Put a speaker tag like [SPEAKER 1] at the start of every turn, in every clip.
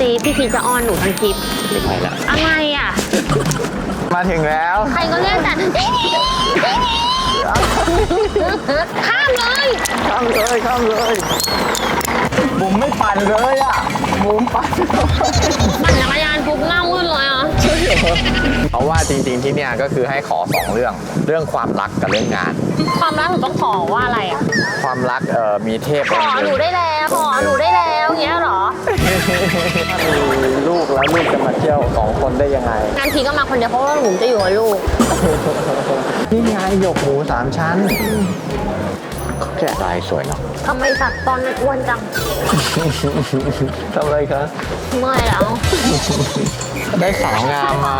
[SPEAKER 1] สิพี่พีชจะอ้อนหนูทั้งคลิป
[SPEAKER 2] ไม่ไปละ
[SPEAKER 1] อะไรอะ
[SPEAKER 2] มาถึงแล้ว
[SPEAKER 1] ใครก็เรียกแต่ข้ามเลย
[SPEAKER 2] ข้ามเลยข้ามเลยบุ๋มไม่ปั่นเลยอะบุ๋มปั่น
[SPEAKER 1] ปั่นจักรยานปุ๊บหน้ามืดเลยอะ
[SPEAKER 2] เพราะว่าจริงๆที่เนี่ยก็คือให้ขอสองเรื่องเรื่องความรักกับเรื่องงาน
[SPEAKER 1] ความรักหนูต้องขอว่าอะไรอะ
[SPEAKER 2] ความรักเอ่อมีเทพ
[SPEAKER 1] ขอหนูได้แล้วขอหนูได้แล้วอย่างเงี้ยเหรอ
[SPEAKER 2] มีลูกแล้วลูกจะมาเที่ยวสองคนได้ยังไง
[SPEAKER 1] งานพีก็มาคนเดียวเพราะว่าหนูจะอยู่กับลูก
[SPEAKER 2] นี่ไงหยกหมูสามชั้นเขา แกะลายสวยเนาะ
[SPEAKER 1] ทำไมตัดตอนอ้วนจัง
[SPEAKER 2] ทำอะไรคะ
[SPEAKER 1] เมื่อยแล้ว
[SPEAKER 2] ได้สาวงามมา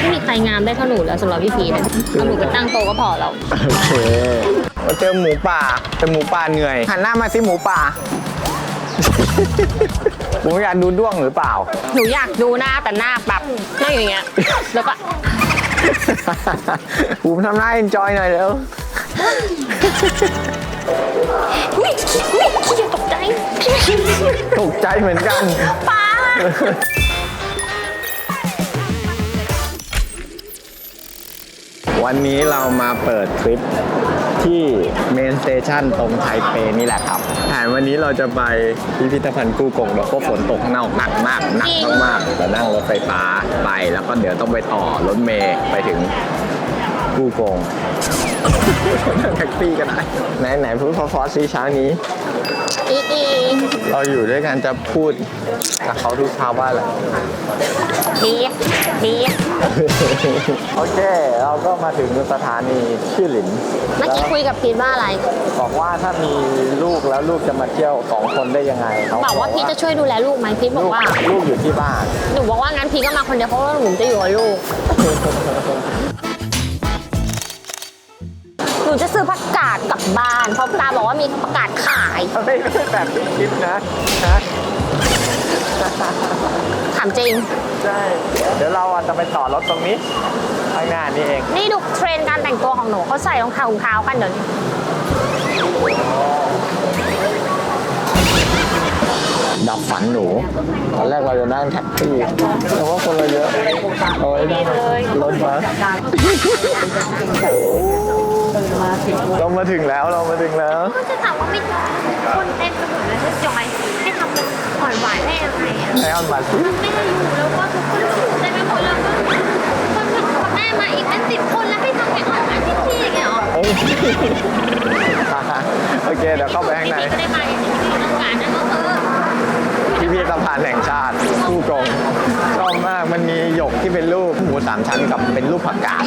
[SPEAKER 1] ไม่มีใครงามได้เท่าหนูแล้วสำหรับพี่พีนะเอาหนูไปตั้งโตะก็พอแล้ว
[SPEAKER 2] โอเคเราเจอหมูป่าเจอหมูป่าเหนื่อยหันหน้ามาสิหมูป่า หมูอยากดูด้วงหรือเปล่า
[SPEAKER 1] หนูอยากดูหน้าแต่หน้าแบบนั่งอย่างเงี้ย แล้วก็
[SPEAKER 2] บูมทำหน้าเอนจอยหน่อยเร็ว
[SPEAKER 1] อุ้ยอุ้ยอย่าตกใจ
[SPEAKER 2] ตกใจเหมือนกัน
[SPEAKER 1] ป้า
[SPEAKER 2] วันนี้เรามาเปิดทริปที่เมนสเตชันตรงไทเปนี่แหละครับแผนวันนี้เราจะไปพิพิธภัณฑ์กู้กงแล้วก็ฝนตกข้างนอกหนักมากหนักมากๆแต่นั่งรถไฟฟ้าไป แล้วก็เดี๋ยวต้องไปต่อรถเมย์ไปถึงกู้กง นั่งแท็กซี่ก็ได้ไหนไหนพูดพอฟอสซีเช้านี้
[SPEAKER 1] อีอี
[SPEAKER 2] เราอยู่ด้วยกันจะพูดกับเขาทุกเช้าว่าอะไร
[SPEAKER 1] ดีดี
[SPEAKER 2] โอเค เราก็มาถึงสถานีชื่อหลิน
[SPEAKER 1] เมื่อกี้คุยกับพีทว่าอะไร
[SPEAKER 2] บอกว่าถ้ามีลูกแล้วลูกจะมาเที่ยวสองคนได้ยังไงเข
[SPEAKER 1] บอกว่าพีทจะช่วยดูแลลูกไหมพีทบ
[SPEAKER 2] ลู
[SPEAKER 1] อก
[SPEAKER 2] ก
[SPEAKER 1] ว่า
[SPEAKER 2] ลูกอยู่ที่บ้าน
[SPEAKER 1] หนูบอกว่างั้นพีทก็มาคนเดียวเพราะว่าหนูจะอยู่กับลูก หนูจะซื้อผักกาดกลับบ้าน เพราะตาบอกว่ามีผักกาดขาย
[SPEAKER 2] ไม่ไม่แบบที่คิดนะนะ
[SPEAKER 1] ถามจริง
[SPEAKER 2] ใช่ เดี๋ยวเราอะจะไปต่อรถตรงนี้ข้างหน้านี่เอง
[SPEAKER 1] นี่ดูเทรนด์การแต่งตัวของหนูเขาใส่รองเท้าถุงเท้ากันเดี๋ยวนี้
[SPEAKER 2] ดับฝันหนู ตอนแรกเราจะนั่งแท็กซี่ แต่ว่าคนเราเยอะ เอาไว้นั่งรถบัส เรามาถึงแล้วเรามาถึงแล้ว
[SPEAKER 1] ก็จะถามว่าไม่คนเต็มไปหมดเลยจะจอยให้ทำเป็นอ่อนหวานได้ยังไงอะ
[SPEAKER 2] ไอออนบัส
[SPEAKER 1] มันไม่ได้อยู่แล้วก็ทุกคนก็อยู่เต็มไปหมดแล้วก็คนเป็นคนแม่มาอีกเป็นสิบคนแล้วให้ทำเป็นอ่อนหวานที่พี่อย่างเงี้ยเหรอ
[SPEAKER 2] เอ้ยโอเคเดี๋ยวเข้าไปข้างใน
[SPEAKER 1] พี่ก็ได้มาอย่างที่พี่ต้องการนะก็เออ
[SPEAKER 2] พิพิธภัณฑ์แห่งชาติคู่กงชอบมากมันมีหยกที่เป็นรูปหมูสามชั้นกับเป็นรูปผักกาด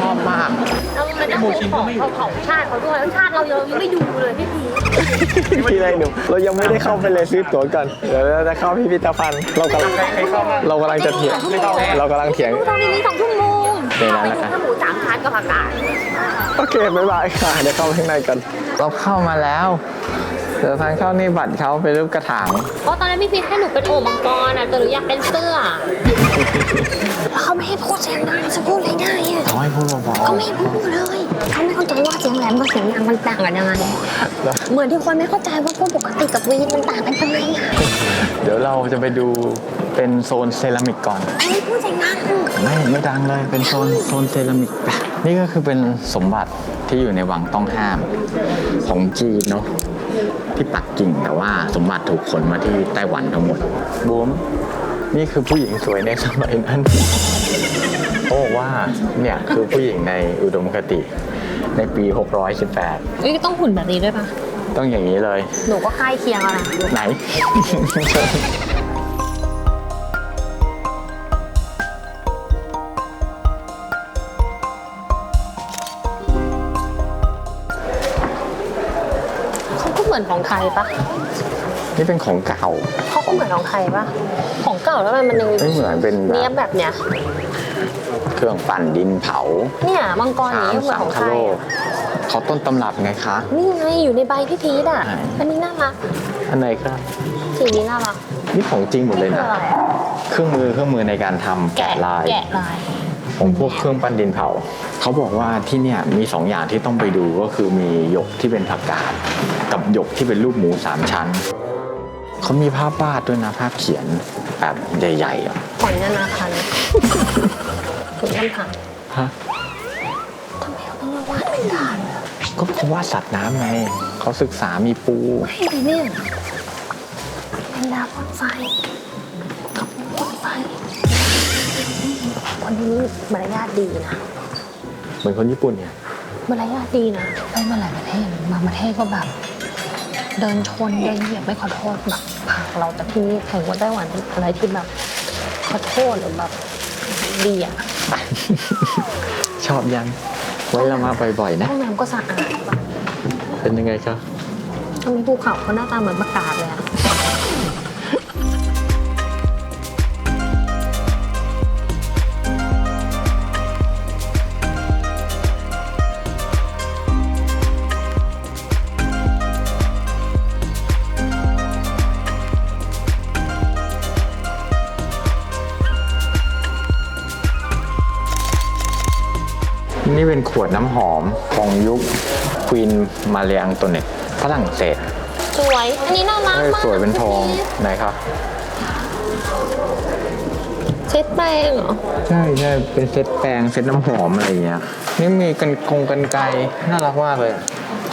[SPEAKER 2] ชอบมาก
[SPEAKER 1] เรามันต้องดูของเขาของชาติเขาด้วยแล้วชาติเรายังไม่ดูเลยพี่พี
[SPEAKER 2] ที่ไรหนูเรายังไม่ได้เข้าไปเลยซื้อตั๋วกันเดี๋ยวเราจะเข้าพิพิธภัณฑ์เรากำลังเรากำลังจะเถียงเรากำลังเถียง
[SPEAKER 1] ดูตอนนี้สองชั่วโมง
[SPEAKER 2] เดี๋ยวนะ
[SPEAKER 1] ไปดูแค่หมูสามชั้นกับผักกาด
[SPEAKER 2] โอเคบ๊ายบายค่ะเดี๋ยวเข้าไปข้างในกันเราเข้ามาแล้ว เดี๋ยวทางเข้านี่บัตรเขาเป็นรูปกระถาง
[SPEAKER 1] เพราะตอนนั้นพี่พีให้หนูเป็นโอ่งมังกรอะแต่หนูอยากเป็นเสื้อแล้วเขาไม่ให้พูดเสียงดังจะพูดอะไรได้อะ
[SPEAKER 2] เขาให้พูดเบา
[SPEAKER 1] เขาไม่ให้พูดเลยเขาไม่เข้าใจว่าเสียงแหลมกับเสียงดังมันต่างกันยังไง
[SPEAKER 2] ๆ
[SPEAKER 1] เหมือนที่คนไม่เข้าใจว่าพวกปกติกับวีดมันต่างกันยังไงอะ
[SPEAKER 2] เดี๋ยวเราจะไปดูเป็นโซนเซรามิกก่อน
[SPEAKER 1] เขาไม่พูดเสียงดัง
[SPEAKER 2] ไม่ไม่ดังเลยเป็นโซนโซนเซรามิกไปนี่ก็คือเป็นสมบัติที่อยู่ในวังต้องห้ามของจีนเนาะ ที่ปักกิ่งแต่ว่าสมบัติถูกขนมาที่ไต้หวันทั้งหมดบูมนี่คือผู้หญิงสวยในสมัยนั้นเขาบอกว่าเนี่ยคือผู้หญิงในอุดมคติ ในปี 618
[SPEAKER 1] นี่ต้องหุ่นแบบนี้ด้วยปะ
[SPEAKER 2] ต้องอย่างนี้เลย
[SPEAKER 1] หนูก็ใกล้เคียงอะไร
[SPEAKER 2] ไหน
[SPEAKER 1] มือนของไทยปะ
[SPEAKER 2] นี่เป็นของเก่า
[SPEAKER 1] เขาก็เหมือนของไทยปะของเก่าแล้วมันยัง
[SPEAKER 2] ไม่เหมือนเป็นแบบ
[SPEAKER 1] เนี้ยบแบบเนี้ย
[SPEAKER 2] เครื่องปั่นดินเผา
[SPEAKER 1] เนี่ยมังกร
[SPEAKER 2] ช้าง
[SPEAKER 1] นี้เหมือน
[SPEAKER 2] สั
[SPEAKER 1] ของง
[SPEAKER 2] ค
[SPEAKER 1] ไท
[SPEAKER 2] โล
[SPEAKER 1] ย
[SPEAKER 2] ก
[SPEAKER 1] อะ
[SPEAKER 2] เขาต้นตำรับไงคะ
[SPEAKER 1] นี่ไงอยู่ในใบพี่พีทอะ
[SPEAKER 2] ไหน
[SPEAKER 1] อันนี้น่ารัก
[SPEAKER 2] อันไหนครับ
[SPEAKER 1] สีนี้น่ารัก
[SPEAKER 2] นี่ของจริงหมดเลย
[SPEAKER 1] คือ
[SPEAKER 2] นะ
[SPEAKER 1] อะไรอะ
[SPEAKER 2] เครื่องมือเครื่องมือในการทำแกะลาย
[SPEAKER 1] แกะลาย
[SPEAKER 2] ของพวกเครื่องปั้นดินเผา เขาบอกว่าที่เนี่ยมีสองอย่างที่ต้องไปดูก็คือมีหยกที่เป็นผักกาดกับหยกที่เป็นรูปหมูสามชั้นเขามีภาพวาดด้วยนะภาพเขียนแบบใหญ่ๆอะ
[SPEAKER 1] ขอนนานาพันธุ์ถึงคำถาม
[SPEAKER 2] ฮะ
[SPEAKER 1] ทำไมเขาต้องมาวาดเป็นดานอะ
[SPEAKER 2] ก็เพราะว่าสัตว์น้ำไงเขาศึกษามีปู
[SPEAKER 1] ไม่เลยเนี่ยเป็นดาวพ่นไฟ คนนี้มารยาทดีนะ
[SPEAKER 2] เหมือนคนญี่ปุ่นเนี่ย
[SPEAKER 1] มารยาทดีนะไปมาหลายประเทศบางประเทศก็แบบ เดินชนเดินเหยียบไม่ขอโทษแบบผากเราแต่ที่นี่ถึงว่าไต้หวันอะไรที่แบบขอโทษหรือแบบดีอะ
[SPEAKER 2] ชอบยัง ไว้เรามาบ่อยๆนะ
[SPEAKER 1] ห้องน้ำก็สะอาดแบบ
[SPEAKER 2] เป็นยังไงครับ
[SPEAKER 1] ถ้ามีภูเขาเขาหน้าตาเหมือนประกาศเลยอะ
[SPEAKER 2] นี่เป็นขวดน้ำหอมของยุคควีนมาเรียอังโตเนตฝรั่งเศส
[SPEAKER 1] สวย อันนี้น่ารัก
[SPEAKER 2] เอ้ย
[SPEAKER 1] มาก
[SPEAKER 2] สวยเป็นทองไหนครับ
[SPEAKER 1] เช็ดแป้งเหรอ
[SPEAKER 2] ใช่ใช่เป็นเซตแปรงเซตน้ำหอมอะไรอย่างเงี้ยนี่มีกันกงกันไกรน่ารักมากเลยอะ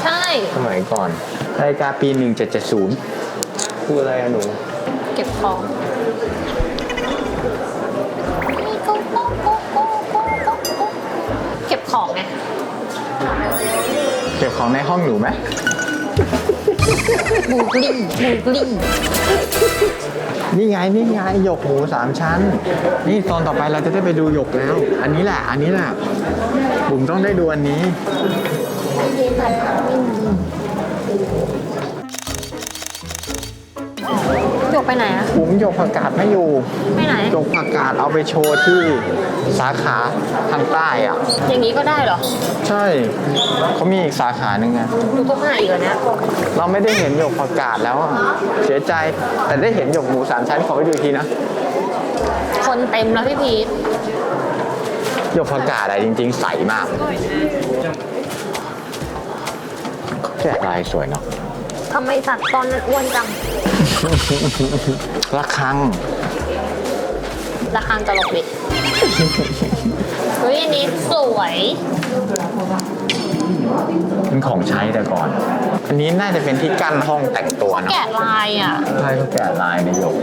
[SPEAKER 1] ใช่
[SPEAKER 2] สมัยก่อนนาฬิกาปี 1770 คืออะไรอะหนู
[SPEAKER 1] เก็บของ ก็บของ
[SPEAKER 2] ในห้องหนูไหม
[SPEAKER 1] บูกลิ่งบูกลิ่ง
[SPEAKER 2] นี่ไงนี่ไงหยกหมูสามชั้น นี่ตอนต่อไปเราจะได้ไปดูหยกแล้ว อันนี้แหละอันนี้แหละบุ๋มต้องได้ดูอันนี้
[SPEAKER 1] ไปไหนอะ
[SPEAKER 2] บุ๋มหยกผักกาดไม่อยู่
[SPEAKER 1] ไปไหน
[SPEAKER 2] หยกผักกาดเอาไปโชว์ที่สาขาทางใต้อะ
[SPEAKER 1] อย่างนี้ก็ได้เหรอ
[SPEAKER 2] ใช่เขามีอีกสาขาหนึ่งไง
[SPEAKER 1] ดูต้องหาอีกเหรอเนี่ย
[SPEAKER 2] เราไม่ได้เห็นหยกผักกาดแล้วอะเสียใจแต่ได้เห็นหยกหมูสามชั้นขอไปดูอีกทีนะ
[SPEAKER 1] คนเต็มแล้วพี่พีท
[SPEAKER 2] หยกผักกาดอะจริง ๆ ใสมากแกะลายสวยเนาะ
[SPEAKER 1] ทำไมสัตว์ตอนนั้นอ้วนจัง
[SPEAKER 2] ระคัง
[SPEAKER 1] ราคาตลกดิเฮ้ยอันนี้สวย
[SPEAKER 2] เป็นของใช้แต่ก่อน อันนี้น่าจะเป็นที่กั้นห้องแต่งตัวเนอะ
[SPEAKER 1] แกะลายอะ
[SPEAKER 2] ใช่เขาแกะลายในหยก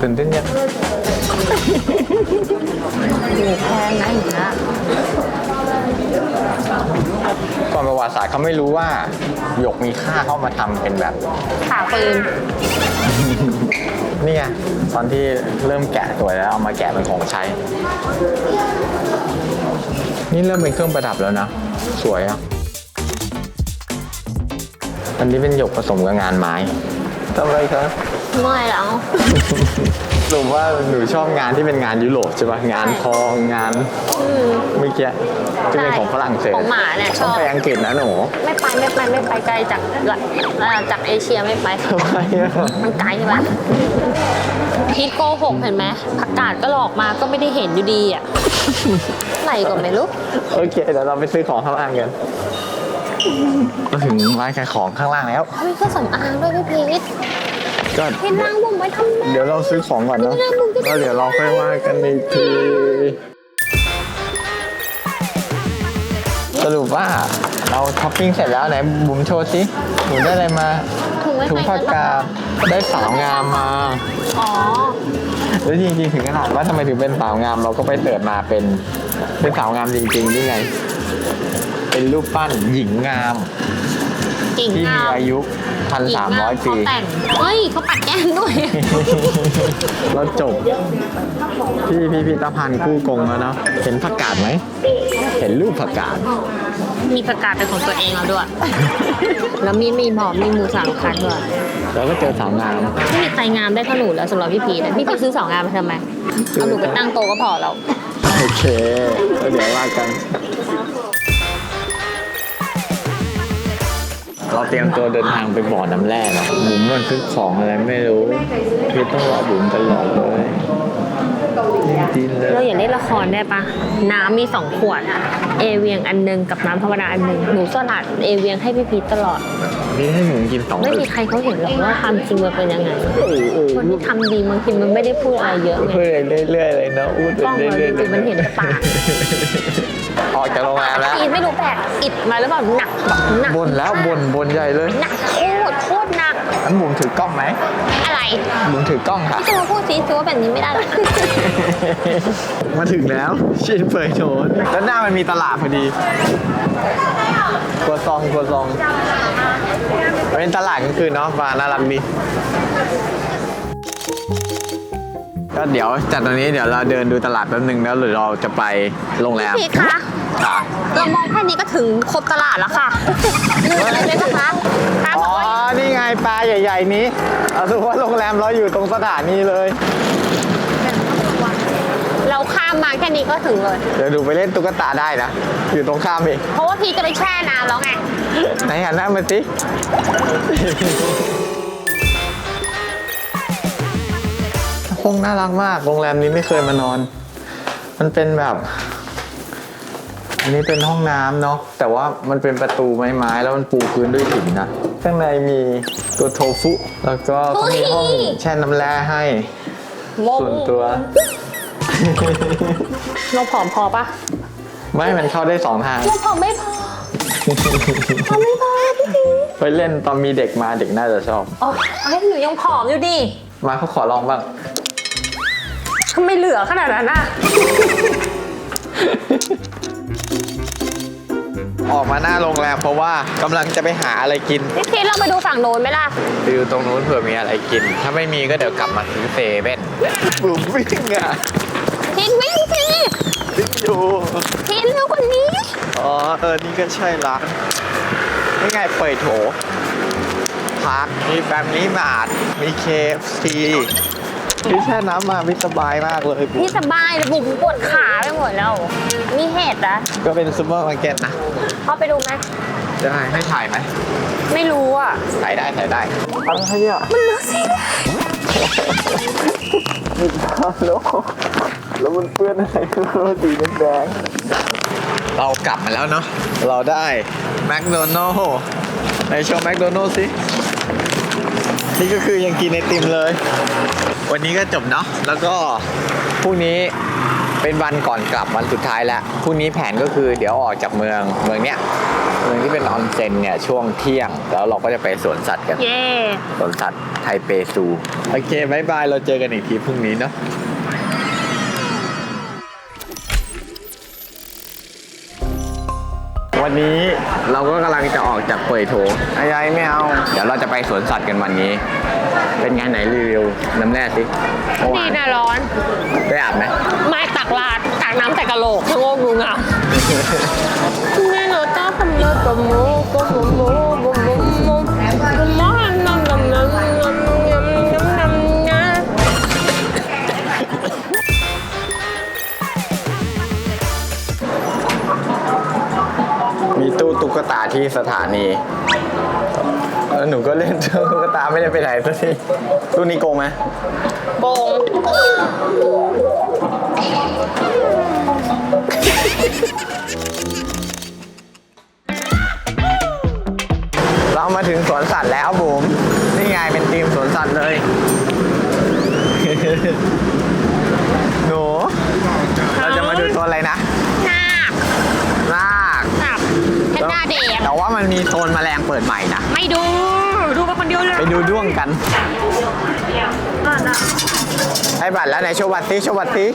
[SPEAKER 2] ตื่นเต้นยัง
[SPEAKER 1] อยู่แพงนะอย่างเงี้ย
[SPEAKER 2] ก่อนประวัติศาสตร์เขาไม่รู้ว่าหยกมีค่าเข้ามาทำเป็นแบบ
[SPEAKER 1] ขาปืน
[SPEAKER 2] นี่ไงตอนที่เริ่มแกะสวยแล้วเอามาแกะเป็นของใช้ นี่เริ่มเป็นเครื่องประดับแล้วนะ สวยอะ อันนี้เป็นหยกผสมกับงานไม้ทำอะไรครับ
[SPEAKER 1] ไม่แล้ว
[SPEAKER 2] หนูว่าหนูชอบงานที่เป็นงานยุโรปใช่ปะงานทองงาน
[SPEAKER 1] อืม
[SPEAKER 2] เมื่อกี้ที่เป็นของฝรั่งเศส
[SPEAKER 1] ของหมาเนี่ยช
[SPEAKER 2] ต้อ
[SPEAKER 1] องบ
[SPEAKER 2] ไปอังกฤษนะหนู
[SPEAKER 1] ไม่ไปไม่ไปไม่ไปไกลจากเอ่อจากเอเชียไม่ไป
[SPEAKER 2] ทำไมอะ
[SPEAKER 1] มันไกลปะพีทโกหกเห็นไหมผักกาดก็หลอกมาก็ไม่ได้เห็นอยู่ดีอะ ไหลก่อนไหมลูก
[SPEAKER 2] โอเคเดี๋ยวเราไปซื้อของข้างล่างกันเราถึงร้านขายของข้างล่างแล้ว
[SPEAKER 1] เขามีเครื่องสำอางด้วยพี่พีท
[SPEAKER 2] ก็
[SPEAKER 1] เห็นนางผ มไว้ทำไม
[SPEAKER 2] เดี๋ยวเราซื้อของก่อนเนาะแล้วเดี๋ยวเราค่อยว่ากันอีกที สรุปว่าเราท็อปปิ้งเสร็จแล้วไหนบุ๋มโชว์สิหนูได้อะไรมา
[SPEAKER 1] ถุงไม่
[SPEAKER 2] ถุง
[SPEAKER 1] ไป
[SPEAKER 2] ผักกาดได้สาวงามมา
[SPEAKER 1] อ๋อ
[SPEAKER 2] แล้วจริงๆถึงขนาดว่าทำไมถึงเป็นสาวงามเราก็ไปเสิร์ชมาเป็นเป็นสาวงามจริงๆนี่ไง เป็นรูปปั้นหญิงงาม
[SPEAKER 1] กิ่ง
[SPEAKER 2] ที่
[SPEAKER 1] งา
[SPEAKER 2] มี
[SPEAKER 1] ม
[SPEAKER 2] อายุพัน
[SPEAKER 1] กิ่ง
[SPEAKER 2] สาม
[SPEAKER 1] งา
[SPEAKER 2] ร้อ
[SPEAKER 1] ม
[SPEAKER 2] ย
[SPEAKER 1] เขา
[SPEAKER 2] ปี
[SPEAKER 1] แต่งเฮ้ยเขาปัดแก้มด้วย
[SPEAKER 2] เราจบที่พิพิธภัณฑ์กู้กงแล้วเนาะเห็นผักกาดไหม เห็นรูปผักกาด
[SPEAKER 1] มีผักกาดเป็นของตัวเองแล้วด้วย แล้วมีมีหมอมมีหมูสามคันด้วย
[SPEAKER 2] แล้วก็เจอสาวงาม
[SPEAKER 1] ไม่มีใครงามได้เท่าหนูแล้วสำหรับพี่พีทแต่พี่พีทซื้อสองงามมาทำไม เอาหนูไปตั้งโตะก็พอแล้ว
[SPEAKER 2] โอเคแล้วเดี๋ยวว่ากัน เราเตรียมตัวเดินทางไปบ่อน้ำแร่เนาะบุ๋มมันซื้อของอะไรไม่รู้พี่ต้องรอบุ๋มตลอดเลยจริงๆเลย
[SPEAKER 1] เราอย่าเล่นละครได้ปะน้ำมีสองขวดเอเวียงอันหนึงกับน้ำธรรมดาอันหนึงหนูสลัดเอเวียงให้พี่พีทตลอด
[SPEAKER 2] อนี่ให้หมูกินสอง
[SPEAKER 1] ไม่
[SPEAKER 2] อึ
[SPEAKER 1] มี
[SPEAKER 2] ก
[SPEAKER 1] ใครเขาเห็นหรอกว่าความจริงมันเป็นยังไง
[SPEAKER 2] เออเออ
[SPEAKER 1] คนที่ทำดีบางทีมันไม่ได้พูดอะไรเยอะไง
[SPEAKER 2] พูดเรื่อยๆเลยเนาะพูด
[SPEAKER 1] กล้องเรา
[SPEAKER 2] เรื่อย
[SPEAKER 1] จริงๆมันเห็นแต่ปาก
[SPEAKER 2] ออกจากโรงแรมแล้ว
[SPEAKER 1] อีไม่รู้แปลกอิดมาแล้วแบบหนักแบบหนัก
[SPEAKER 2] บนแล้วบนบนใหญ่เลย
[SPEAKER 1] หนักโคตรโคตรหนัก
[SPEAKER 2] อันบุ๋มถือกล้องไหม
[SPEAKER 1] อะไร
[SPEAKER 2] บุ๋มถือกล้องค่ะ
[SPEAKER 1] พี่จะมาพูดซีซัวแบบนี้ไม่ได้หรอก
[SPEAKER 2] มาถึงแล้วชินเปิดโถนแล้วหน้ามันมีตลาดพอดีกัวซองกัวซองเป็นตลาดกลางคืนเนาะฟ้าน่ารักดี ก็เดี๋ยวจากตรงนี้เดี๋ยวเราเดินดูตลาดแป๊บนึงแล้วหรือเราจะไปโรงแรม
[SPEAKER 1] พี่คะ
[SPEAKER 2] ค่ะ
[SPEAKER 1] เรามองแค่นี้ก็ถึงครบตลาดแล้วค่ะลืมอะไรเลยนะคะตาม
[SPEAKER 2] อ๋
[SPEAKER 1] บ
[SPEAKER 2] อ
[SPEAKER 1] อกว่า
[SPEAKER 2] นี่ไงปลาใหญ่ ๆ นี้เอาถือว่าโรงแรมเราอยู่ตรงสถานีเลย
[SPEAKER 1] เราข้ามมาแค่นี้ก็ถึงเลย
[SPEAKER 2] เดี๋ยวดูไปเล่นตุ๊กตาได้นะ อยู่ตรงข้ามเอง
[SPEAKER 1] เพราะว่าพี่จะไปแช่น้ำแล้วไง
[SPEAKER 2] ไหนหันหน้ามาสิ ห้องน่ารักมาก โรงแรมนี้ไม่เคยมานอน มันเป็นแบบ อันนี้เป็นห้องน้ำเนาะ แต่ว่ามันเป็นประตูไม้ๆแล้วมันปูพื้นด้วยหินนะ ข้างในมีตัวโทฟุ แล้วก็เขามีห้องแช่น้ำแร่ให้ ส่วนตัว
[SPEAKER 1] เราผอมพอปะ
[SPEAKER 2] ไม่ มันเข้าได้สองทาง
[SPEAKER 1] เราผอมไม่พอผอมไม่พอพี่พี
[SPEAKER 2] ไปเล่นตอนมีเด็กมาเด็กน่าจะชอบ
[SPEAKER 1] อ๋อไอ้ยหนูยังผอมอยู่ดิ
[SPEAKER 2] มาเขาขอลองบ้างำ
[SPEAKER 1] ไมเหลือขนาดนั้นอะ
[SPEAKER 2] ออกมาหน้าโรงแรมเพราะว่ากำลังจะไปหาอะไรกิน
[SPEAKER 1] พี่พีเราไปดูฝั่งโน้นไหมล่ะ
[SPEAKER 2] ไปดูตรงนู้นเผื่อมีอะไรกิน ถ้าไม่มีก็เดี๋ยวกลับมาซื้อเซเว่นบุ๋มวิ่งอะ
[SPEAKER 1] พินวิ่งสิ
[SPEAKER 2] วิ่งอยู่
[SPEAKER 1] พินเร็วกว่านี้
[SPEAKER 2] อ๋อเออนี่ก็ใช่ร้านนี่ไงเปิดโถพักมีแฟมลี่มาร์ทมีเคฟซี พี่แช่น้ำมาพี่สบายมากเลยบุ๋ม
[SPEAKER 1] พี่สบายเลยบุ๋มปวดขาไปหมดแล้ว มีเหตุนะ
[SPEAKER 2] ก็เป็นซูเปอร์มาร์เก็ตนะ
[SPEAKER 1] เข้าไปดูไหม
[SPEAKER 2] ได้ให้ถ่ายไหม
[SPEAKER 1] ไม่รู้อะ
[SPEAKER 2] ถ่ายได้ถ่ายได้อะไรอะ
[SPEAKER 1] มันเลือกสิ
[SPEAKER 2] มีภาพแล้วแล้วมันเปื้อนอะไรก็สีแดงเรากลับมาแล้วเนาะเราได้แมคโดนัลล์ในโชว์แมคโดนัลล์สิ นี่ก็คือยังกินไอติมเลย วันนี้ก็จบเนาะแล้วก็พรุ่งนี้เป็นวันก่อนกลับวันสุดท้ายแล้วพรุ่งนี้แผนก็คือเดี๋ยวออกจากเมืองเมืองเนี้ยเมืองที่เป็นออนเซ็นเนี่ยช่วงเที่ยง แล้วเราก็จะไปสวนสัตว์กัน
[SPEAKER 1] เย่
[SPEAKER 2] สวนสัตว์ไทเปซู โอเคบายบาย เราเจอกันอีกทีพรุ่งนี้เนาะ วันนี้เราก็กำลังจะออกจากเปยโถไอ้ยัยไม่เอา เดี๋ยวเราจะไปสวนสัตว์กันวันนี้ เป็นไงไหนรีวิวน้ำแร่สิเมื่อ
[SPEAKER 1] ดี
[SPEAKER 2] วาน
[SPEAKER 1] นะร้อน
[SPEAKER 2] ได้อาบไหม
[SPEAKER 1] ไม่ตักลาดตักน้ำใส่กะโหลกชะโงกดูเงาแน่นอนจ้าทำเลิศกับหมูกับหมูหมูหมูหมู
[SPEAKER 2] กตาที่สถานีแล้วหนูก็เล่นตุ๊กตาไม่ได้ไปไหนสักทีตู้นี้โกงไหม
[SPEAKER 1] โกง
[SPEAKER 2] เรามาถึงสวนสัตว์แล้วบุ๋มนี่ไงเป็นทีมสวนสัตว์เลย หนู เราจะมาดูตัวอะไรนะ
[SPEAKER 1] นาค
[SPEAKER 2] นาค
[SPEAKER 1] นาคเพชรหน้าแดง
[SPEAKER 2] แต่ว่า มันมีโซนแมลงเปิดใหม่นะ
[SPEAKER 1] ไม่ดู ดูไปคนเดียวเลย
[SPEAKER 2] ไปดูด้วงกัน
[SPEAKER 1] อะนะ
[SPEAKER 2] ให้บัตรแล้วไหนโชว์บัตรสิโชว์บัตรสิ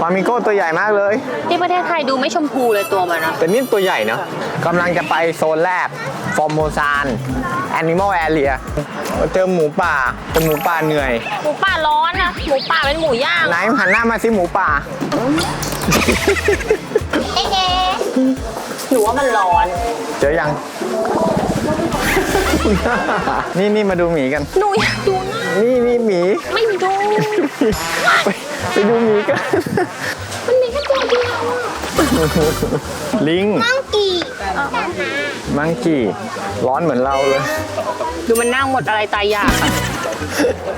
[SPEAKER 2] ฟามิโก้ตัวใหญ่มากเลย
[SPEAKER 1] ที่ประเทศไทยดูไม่ชมพูเลยตัวมันนะ
[SPEAKER 2] แต่นี่ตัวใหญ่เนาะกำลังจะไปโซนแรกฟอร์โมซาน แอนิมอลแอเรียเจอหมูป่าเป็นหมูป่าเหนื่อย
[SPEAKER 1] หมูป่าร้อนนะหมูป่าเป็นหมูย่าง
[SPEAKER 2] ไหนหันหน้ามาสิหมูป่า
[SPEAKER 1] เอ๊ะหนูว่ามันร้อน
[SPEAKER 2] เจอยัง นี่นี่มาดูหมีกัน
[SPEAKER 1] หนูอยากดูหน้า
[SPEAKER 2] นี่นี่หมี
[SPEAKER 1] ไม่ดู
[SPEAKER 2] ไปไปดูหมีกัน
[SPEAKER 1] มันมีแค่ตัวเดียวอะ
[SPEAKER 2] ลิง
[SPEAKER 1] มังกี้
[SPEAKER 2] มังกี้ ร้อนเหมือนเราเลย
[SPEAKER 1] ดูมันนั่งหมดอะไรตายอยากอะ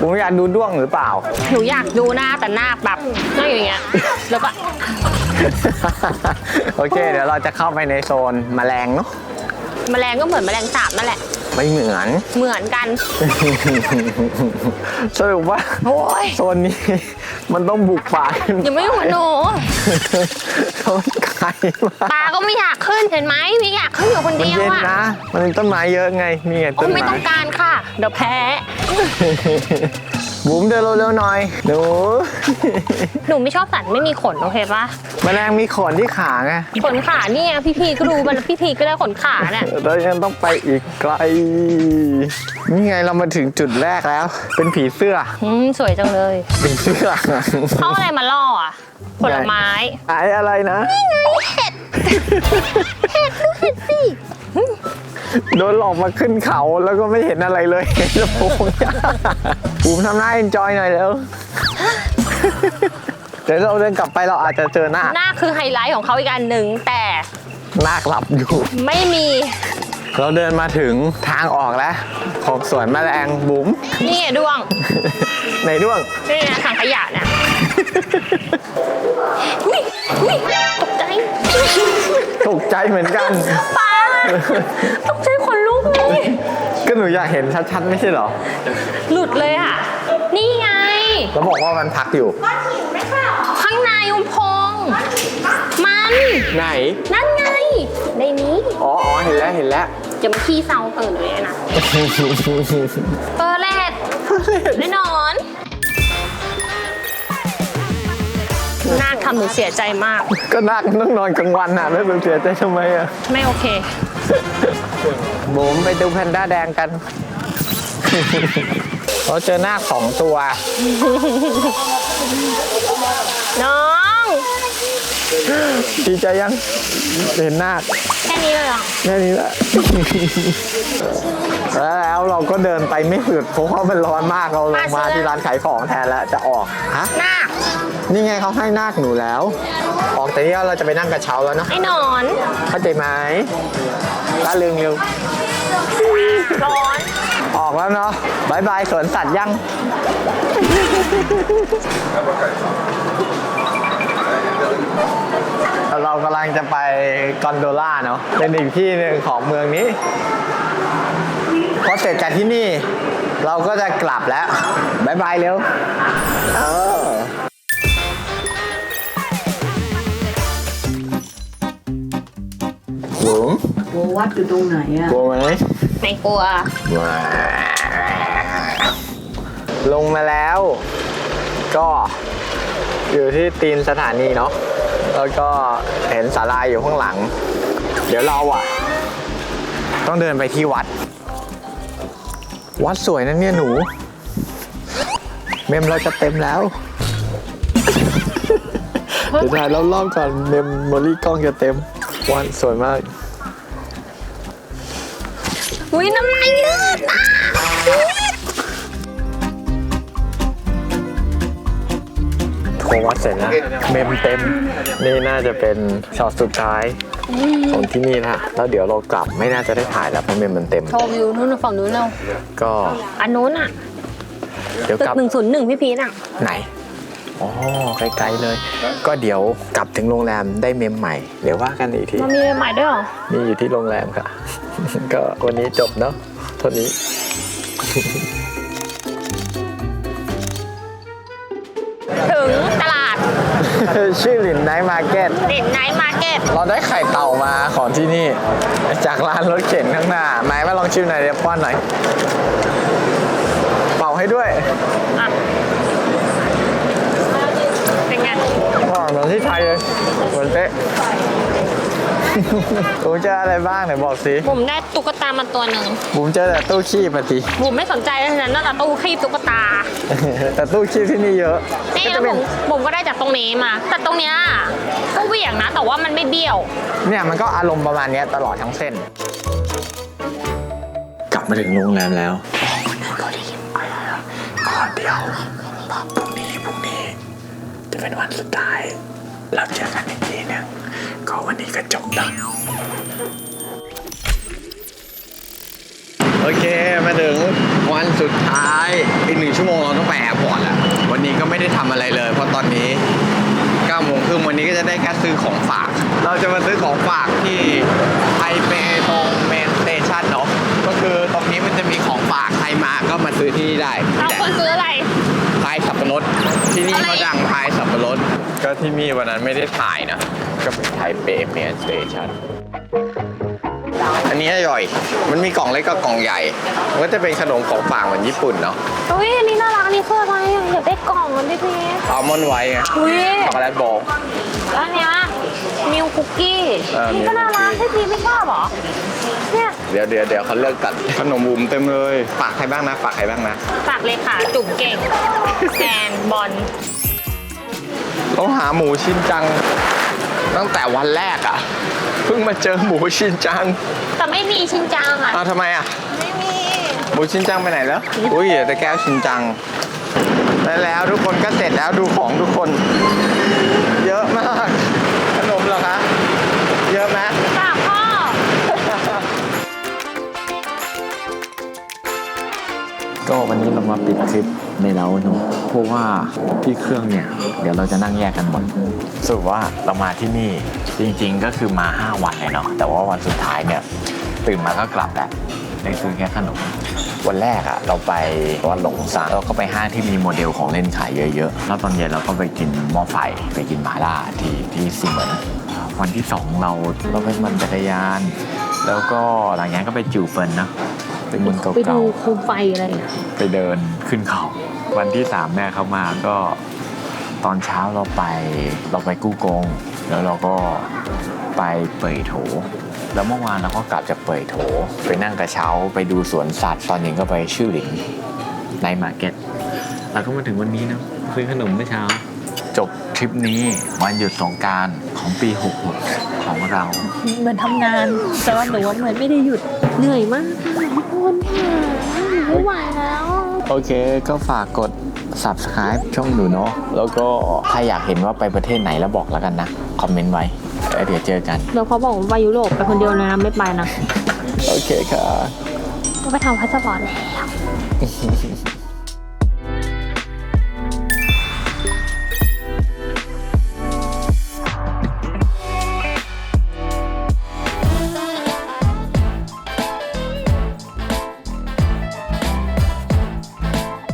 [SPEAKER 2] ผมอยากดูด้วงหรือเปล่า
[SPEAKER 1] หนูอยากดูหน้าแต่หน้าแบบนั่งอย่างเงี้ย แล้วก็
[SPEAKER 2] โอเค เดี๋ยวเราจะเข้าไปในโซนแมลงเนาะ
[SPEAKER 1] แมลงก็เหมือนแมลงสาบนั่นแหละ
[SPEAKER 2] ไม่เหมือน
[SPEAKER 1] เหมือนกัน
[SPEAKER 2] สรุปว่า
[SPEAKER 1] โอ้ย
[SPEAKER 2] โซนนี้ มันต้องบุกป่าขึ้น
[SPEAKER 1] ยังไม่หัวหนู
[SPEAKER 2] เขาไกลมาก
[SPEAKER 1] ปลาก็ไม่อยากขึ้นเห็นไหมพี่อยากขึ้นอยู่คน
[SPEAKER 2] มัน
[SPEAKER 1] เดียว
[SPEAKER 2] เย็น
[SPEAKER 1] อะ
[SPEAKER 2] นะ มันมีต้นไม้เยอะไงนี่ไง
[SPEAKER 1] โอ้
[SPEAKER 2] ต้น
[SPEAKER 1] ไม่
[SPEAKER 2] ไม้
[SPEAKER 1] ต้องการค่ะ เดี๋ยวแพ้
[SPEAKER 2] บุ๋มเดินเร็วๆหน่อยหนู
[SPEAKER 1] หนูไม่ชอบสัตว์ไม่มีขนโอเคปะ
[SPEAKER 2] แมลงมีขนที่ขาไง
[SPEAKER 1] ขนขานี่ไงพี่พีก็ดูมันพี่พีก็ได้ขนขาเนี่ย
[SPEAKER 2] เรายังต้องไปอีกไกลนี่ไงเรามาถึงจุดแรกแล้ว เป็นผีเสื้อ
[SPEAKER 1] อืมสวยจังเลย
[SPEAKER 2] ผีเสื้อ
[SPEAKER 1] เขาเอาอะไรมาล่ออะผลไม้
[SPEAKER 2] ไอ้อะไรนะ โดนหลอกมาขึ้นเขาแล้วก็ไม่เห็นอะไรเลยเห็นแต่โพงหญ้าบูมทำหน้าเอนจอยหน่อยเร็วเดี๋ยวเราเดินกลับไปเราอาจจะเจอหน้า
[SPEAKER 1] หน้าคือไฮไลท์ของเขาอีกอันหนึ่งแต่
[SPEAKER 2] นาคหลับอยู่
[SPEAKER 1] ไม่มี
[SPEAKER 2] เราเดินมาถึงทางออกแล้วของสวนแมลงบุ๋ม
[SPEAKER 1] นี่ไงด้วง
[SPEAKER 2] ในด้วง
[SPEAKER 1] นี่ไงถังขยะเนี่ยอุ้ยอุ้ยตกใจ
[SPEAKER 2] ตกใจเหมือนกัน
[SPEAKER 1] ปลา ตกใจขนลุกเลย
[SPEAKER 2] ก็หนูอยากเห็นชัดๆไม่ใช่เหรอ
[SPEAKER 1] หลุดเลยอะ นี่ไง
[SPEAKER 2] แล้วบอกว่ามันพักอยู่
[SPEAKER 1] ข้างในอุโพงค์มัน
[SPEAKER 2] ไหน
[SPEAKER 1] นั่นไง ในนี้
[SPEAKER 2] อ๋ออ๋อเห็นแล้วเห็นแล้ว
[SPEAKER 1] จะมาขี้เซาเปิดเลยนะ เปิดแรดแน่นอนนาคทำหนูเสียใจมาก
[SPEAKER 2] ก็นาคมันต้องนอนกลางวันน่ะแล้วหนูเสียใจทำไมอะ
[SPEAKER 1] ไม่โอเค
[SPEAKER 2] บุ๋มไปดูแพนด้าแดงกันเราเจอนาคสองตัว
[SPEAKER 1] น้อง
[SPEAKER 2] ดีใจยัง เห็นนาค
[SPEAKER 1] แค่นี้เลยเหรอ
[SPEAKER 2] แค่นี้แหละแล้วเราก็เดินไปไม่สุดเพราะว่ามันร้อนมากเราลงมาที่ร้านขายของแทนแล้วจะออกฮะ
[SPEAKER 1] นาค
[SPEAKER 2] นี่ไงเขาให้นาคหนูแล้ว ออกแต่นี่เราจะไปนั่งกระเช้าแล้วเนาะ
[SPEAKER 1] ไอ้หนอน
[SPEAKER 2] เข้าใจไหม ล่าเริงเร็ว
[SPEAKER 1] ร้อน
[SPEAKER 2] ออกแล้วเนาะบายบายสวนสัตว์ยังเรากำลังจะไปกอนโดล่าเนาะเป็นอีกที่หนึ่งของเมืองนี้พอเสร็จจากที่นี่ เราก็จะกลับแล้วบายบายเร็ว
[SPEAKER 3] ววัดอยู่ตรงไหนอะ
[SPEAKER 2] กลัวไหม
[SPEAKER 1] ไม่กลัว
[SPEAKER 2] ลงมาแล้ว ก็อยู่ที่ตีนสถานีเนาะแล้วก็เห็นศาลาอยู่ข้างหลัง เดี๋ยวเราอะ ต้องเดินไปที่วัด วัดสวยนะเนี่ยหนู เมมเราจะเต็มแล้วเดี๋ยวถ่ายรอบๆก่อนเมมโมรี่กล้องจะเต็มวัดสวยมาก
[SPEAKER 1] อุ้ยน้ำลายยืดอะ
[SPEAKER 2] โทรวัดเสร็จแล้วเมมเต็ม นี่น่าจะเป็นช็อตสุดท้ายของที่นี่นะแล้วเดี๋ยวเรากลับไม่น่าจะได้ถ่ายแล้วเพราะเมมมันเต็ม
[SPEAKER 1] โชว์วิวนู้นฝั่งนู้นเรา
[SPEAKER 2] ก็
[SPEAKER 1] อันนู้นอะ
[SPEAKER 2] เดี๋ยว
[SPEAKER 1] ตึ
[SPEAKER 2] ก
[SPEAKER 1] ก
[SPEAKER 2] ลับ
[SPEAKER 1] หนึ่งศูนย์หนึ่งพี่พีทอะ
[SPEAKER 2] ไหน อ๋อไกลๆเลย ก็เดี๋ยวกลับถึงโรงแรมได้เมมใหม่ เดี๋ยวว่ากันอีกที
[SPEAKER 1] มันมีใหม่ด้วยเหรอ
[SPEAKER 2] นี่อยู่ที่โรงแรมค่ะ ก็วันนี้จบเนาะเท่านี้
[SPEAKER 1] ถึงตลาด
[SPEAKER 2] ชื่อหลินไนท์มาร์เก็ต
[SPEAKER 1] เด่นไนท์มาร์เก็ต
[SPEAKER 2] เราได้ไข่เต่ามาของที่นี่ จากร้านรถเข็นข้างหน้า ไหมมาลองชิมหน่อยเดี๋ยวป้อนหน่อย เป่าให้ด้วย
[SPEAKER 1] อะ เป็นไง
[SPEAKER 2] ว้าวเหมือนที่ไทยเลยเหมือนเป๊ะ บูมเจออะไรบ้างไหนบอกสิ
[SPEAKER 1] ผมได้ตุ๊กตามาตัวหนึ่ง
[SPEAKER 2] บูมเจอแต่ตู้ขี้ปฏิ
[SPEAKER 1] ผมไม่สนใจเลยนั้นน่าจะตู้คีบตุ๊กตา
[SPEAKER 2] แต่ตู้ขี้ที่นี่เยอะ
[SPEAKER 1] นี่
[SPEAKER 2] ก็
[SPEAKER 1] แล้
[SPEAKER 2] จะ
[SPEAKER 1] ว
[SPEAKER 2] เป็
[SPEAKER 1] ผ
[SPEAKER 2] น
[SPEAKER 1] มผมก็ได้จากตรงนี้มา แต่ตรงเนี้ยก็เหวี่ยงนะ แต่ว่ามันไม่เบี้ยว
[SPEAKER 2] เนี่ยมันก็อารมณ์ประมาณเนี้ยตลอดทั้งเส้น กลับมาถึงโรงแรมแล้วก็ดีก็เดี๋ยวพรุ่งนี้พรุ่งนี้ จะเป็นวันสุดท้าย เราเจอกันอีกทีหนึง ก็วันนี้ก็จบแล้วโอเค มาถึงวันสุดท้ายอีกหนึ่งชั่วโมงเราต้องไปแอร์พอร์ตแล้ววันนี้ก็ไม่ได้ทำอะไรเลย เพราะตอนนี้
[SPEAKER 4] 9โมงครึ่งวันนี้ก็จะได้แค่ซื้อของฝาก เราจะมาซื้อของฝากที่ไทเปตรงเมนสเตชันเนาะก็คือตรงนี้มันจะมีของฝากใครมาก็มาซื้อที่นี่ได้
[SPEAKER 1] เรา
[SPEAKER 4] นี่แหละ
[SPEAKER 1] ควรซื้ออะไร
[SPEAKER 4] พายสับ ปะรดที่นี่
[SPEAKER 1] อะไร
[SPEAKER 4] เขาดังพายสับปะรดก็ที่นี่วันนั้นไม่ได้ถ่ายนะ ก็เป็นไทเปเมนสเตชันอันนี้อร่อย มันมีกล่องเล็กกับกล่องใหญ่ มันก็จะเป็นขนมของฝากเหมือนญี่ปุ่นเนาะ
[SPEAKER 1] อุ้ยอันนี้น่ารักอันนี้คืออะไรอะอยากได้กล่องมันดิพี่
[SPEAKER 4] อัลมอนด์ไวท์ไง
[SPEAKER 1] อุ้ย
[SPEAKER 4] ช็อกโกแลตบอล
[SPEAKER 1] แล้วอันเนี้ยมิลคุกกี้
[SPEAKER 4] เออ
[SPEAKER 1] นี่ก็น่ารัก
[SPEAKER 4] milk
[SPEAKER 1] ใช่พี่ไม่ชอบเหรอ เนี่ย
[SPEAKER 4] เดี๋ยวเดี๋ยวเดี๋ยวเขาเลิกตัดขนมบุ๋มเต็มเลยฝากใครบ้างนะฝากใครบ้างนะ
[SPEAKER 1] ฝากเลยค่ะ จุ่มเก่งแกนบอล
[SPEAKER 4] ต้องหาหมูชินจัง ตั้งแต่วันแรกอะเพิ่งมาเจอหมูชินจัง
[SPEAKER 1] แต่ไม่มีชินจังอะ
[SPEAKER 4] อ้าวทำไมอะ
[SPEAKER 1] ไม่มี
[SPEAKER 4] หมูชินจังไปไหนแล้วอุ้ยเหลือแต่แก้วชินจังได้แล้วทุกคนก็เสร็จแล้วดูของทุกคน เยอะมาก
[SPEAKER 2] ก็วันนี้เรามาปิดคลิปในเล้าหนูเพราะว่าที่เครื่องเนี่ย เดี๋ยวเราจะนั่งแยกกันหมดสรุปว่าเรามาที่นี่จริงๆก็คือมา 5 วันเลยเนาะแต่ว่าวันสุดท้ายเนี่ยตื่นมาก็กลับแหละได้ซื้อแค่ขนมวันแรกอะเราไปวัดหลงซานเราก็ไปห้างที่มีโมเดลของเล่นขายเยอะๆ แล้วตอนเย็นเราก็ไปกินหม้อไฟไปกินหมาล่าที่ที่ซีเหมือนวันที่สองเราเราไปมันจักรยาน แล้วก็หลังจากนั้นก็ไปจิวเฟินนะ เป็นเมืองเก่าๆ
[SPEAKER 1] ไปดูโคมไฟอะไรอะ
[SPEAKER 2] ไปเดินขึ้นเขา วันที่สามแม่เขามาก็ตอนเช้าเราไปเราไปกู้กง แล้วเราก็ไปเป่ยโถ แล้วเมื่อวานเราก็กลับจากเป่ยโถ ไปนั่งกระเช้าไปดูสวนสัตว์ ตอนเย็นก็ไปชื่อหลิงในมาร์เก็ตแล้วก็มาถึงวันนี้นะซื้อขนมเมื่อเช้า จบทริปนี้วันหยุดสงกรารของปี 66 ของเรา
[SPEAKER 1] เหมือนทำงานแต่ว่าหนูว่าเหมือนไม่ได้หยุดเหนื่อยมากทุกคนค่ะ ไม่ไหวแล้ว
[SPEAKER 2] โอเคก็ฝากกด subscribe ช่องหนูเนาะแล้วก็ใครอยากเห็นว่าไปประเทศไหนแล้วบอกแล้วกันนะ คอมเมนต์ไว้แล้วเดี๋ยวเจอกัน
[SPEAKER 1] เดี๋ยวเขาบอกว่าไปยุโรปไปคนเดียวเลยนะไม่ไปนะ
[SPEAKER 2] โอเคค่ะ
[SPEAKER 1] ก็ไปทำพาสปอร์ตแล้ว